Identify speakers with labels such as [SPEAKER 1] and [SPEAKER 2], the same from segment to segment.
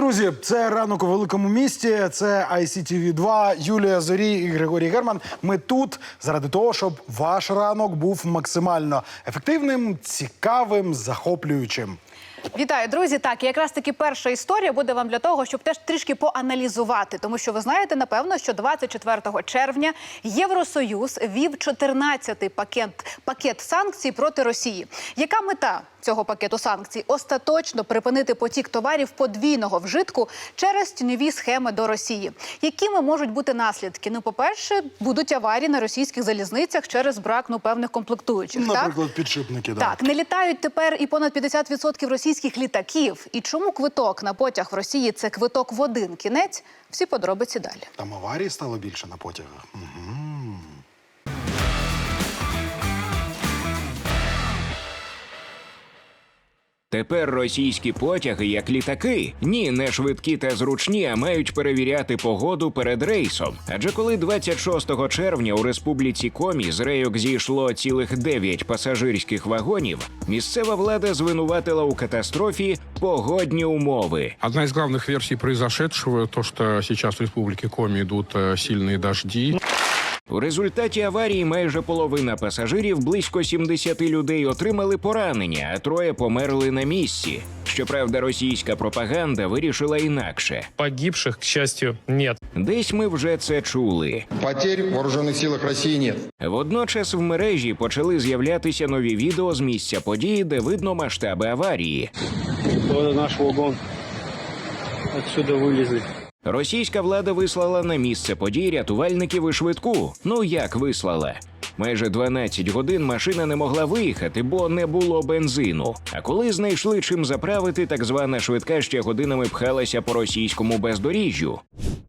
[SPEAKER 1] друзі! Це ранок у великому місті. Це ICTV 2 Юлія Зорі і Григорій Герман. Ми тут заради того, щоб ваш ранок був максимально ефективним, цікавим, захоплюючим.
[SPEAKER 2] Вітаю, друзі. Так, якраз таки перша історія буде вам для того, щоб теж трішки поаналізувати, тому що ви знаєте, напевно, що 24 червня Євросоюз вів 14-й пакет пакет санкцій проти Росії. Яка мета цього пакету санкцій? Остаточно припинити потік товарів подвійного вжитку через тіньові схеми до Росії. Якими можуть бути наслідки? Ну, по-перше, будуть аварії на російських залізницях через брак ну певних комплектуючих. так?
[SPEAKER 1] Підшипники. да.
[SPEAKER 2] Так, не літають тепер і понад 50% російських літаків. І чому квиток на потяг в Росії це квиток в один кінець? Всі подробиці далі.
[SPEAKER 1] Там аварії стало більше на потягах. Угу.
[SPEAKER 3] Тепер російські потяги, як літаки, ні, не швидкі та зручні, а мають перевіряти погоду перед рейсом. Адже коли 26 червня у республіці Комі з рейок зійшло цілих 9 пасажирських вагонів, місцева влада звинуватила у катастрофі погодні умови.
[SPEAKER 4] Одна из главных версий произошедшего то, что сейчас в Республике Коми идут э, сильные дожди.
[SPEAKER 3] У результаті аварії майже половина пасажирів, близько 70 людей, отримали поранення, а троє померли на місці. Щоправда, російська пропаганда вирішила інакше.
[SPEAKER 5] Погибших, к счастью, нет.
[SPEAKER 3] Десь ми вже це чули.
[SPEAKER 6] Потерь в вооруженных силах России нет.
[SPEAKER 3] Водночас в мережі почали з'являтися нові відео з місця події, де видно масштаби аварії.
[SPEAKER 5] Наш вагон. Отсюда вылезли.
[SPEAKER 3] Російська влада вислала на місце подій рятувальників і швидку. Ну як вислала? Майже 12 годин машина не могла виїхати, бо не було бензину. А коли знайшли чим заправити, так звана швидка ще годинами пхалася по російському бездоріжжю.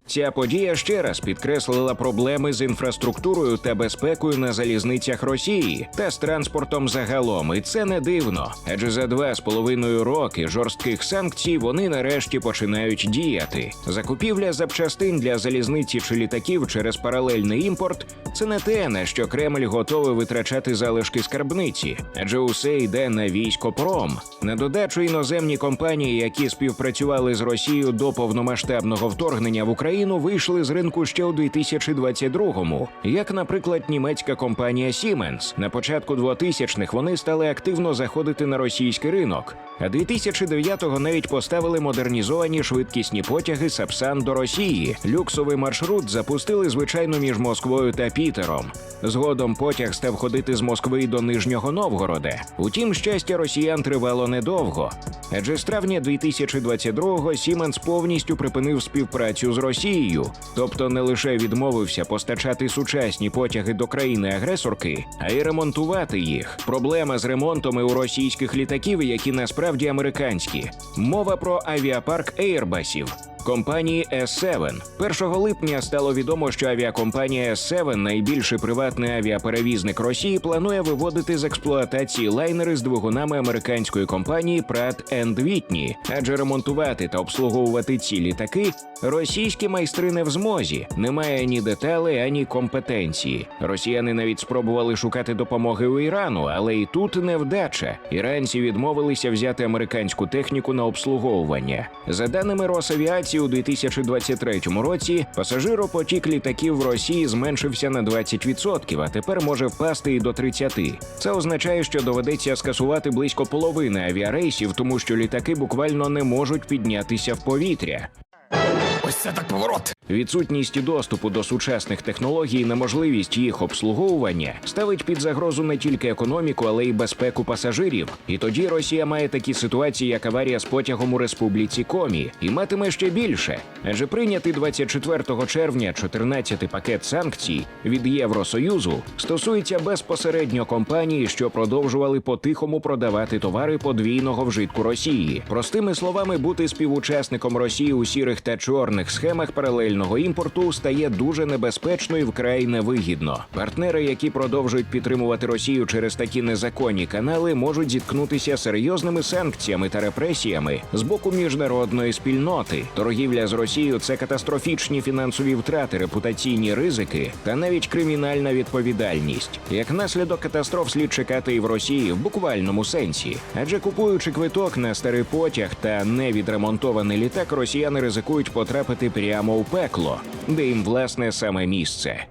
[SPEAKER 3] Ця подія ще раз підкреслила проблеми з інфраструктурою та безпекою на залізницях Росії та з транспортом загалом. І це не дивно. Адже за два з половиною роки жорстких санкцій вони нарешті починають діяти. Закупівля запчастин для залізниці чи літаків через паралельний імпорт це не те, на що Кремль готовий витрачати залишки скарбниці, адже усе йде на військопром. На додачу іноземні компанії, які співпрацювали з Росією до повномасштабного вторгнення в Україну, вийшли з ринку ще у 2022-му, як, наприклад, німецька компанія Siemens. На початку 2000-х вони стали активно заходити на російський ринок. А 2009-го навіть поставили модернізовані швидкісні потяги Сапсан до Росії. Люксовий маршрут запустили звичайно між Москвою та Пітером. Згодом потяг став ходити з Москви до Нижнього Новгорода. Утім, щастя росіян тривало недовго. Адже з травня 2022-го Сіменс повністю припинив співпрацю з Росією, тобто не лише відмовився постачати сучасні потяги до країни-агресорки, а й ремонтувати їх. Проблема з ремонтом і у російських літаків, які насправді американські. Мова про авіапарк Ейрбасів. Компанії S7. 1 липня стало відомо, що авіакомпанія S7, найбільший приватний авіаперевізник Росії, планує виводити з експлуатації лайнери з двигунами американської компанії Pratt Whitney. Адже ремонтувати та обслуговувати ці літаки російські майстри не в змозі. Немає ні деталей, ані компетенції. Росіяни навіть спробували шукати допомоги у Ірану, але і тут невдача. Іранці відмовилися взяти американську техніку на обслуговування. За даними Росавіації, у 2023 році пасажиропотік літаків в Росії зменшився на 20%, а тепер може впасти і до 30%. Це означає, що доведеться скасувати близько половини авіарейсів, тому що літаки буквально не можуть піднятися в повітря.
[SPEAKER 1] Ось це так поворот.
[SPEAKER 3] Відсутність доступу до сучасних технологій і неможливість їх обслуговування ставить під загрозу не тільки економіку, але й безпеку пасажирів. І тоді Росія має такі ситуації, як аварія з потягом у республіці Комі, і матиме ще більше. Адже прийнятий 24 червня 14-й пакет санкцій від Євросоюзу стосується безпосередньо компаній, що продовжували по-тихому продавати товари подвійного вжитку Росії. Простими словами, бути співучасником Росії у сірих та чорних державних схемах паралельного імпорту стає дуже небезпечно і вкрай невигідно. Партнери, які продовжують підтримувати Росію через такі незаконні канали, можуть зіткнутися серйозними санкціями та репресіями з боку міжнародної спільноти. Торгівля з Росією це катастрофічні фінансові втрати, репутаційні ризики та навіть кримінальна відповідальність. Як наслідок катастроф слід чекати і в Росії в буквальному сенсі, адже купуючи квиток на старий потяг та невідремонтований літак, росіяни ризикують потрапити прямо у пекло, де їм власне саме місце.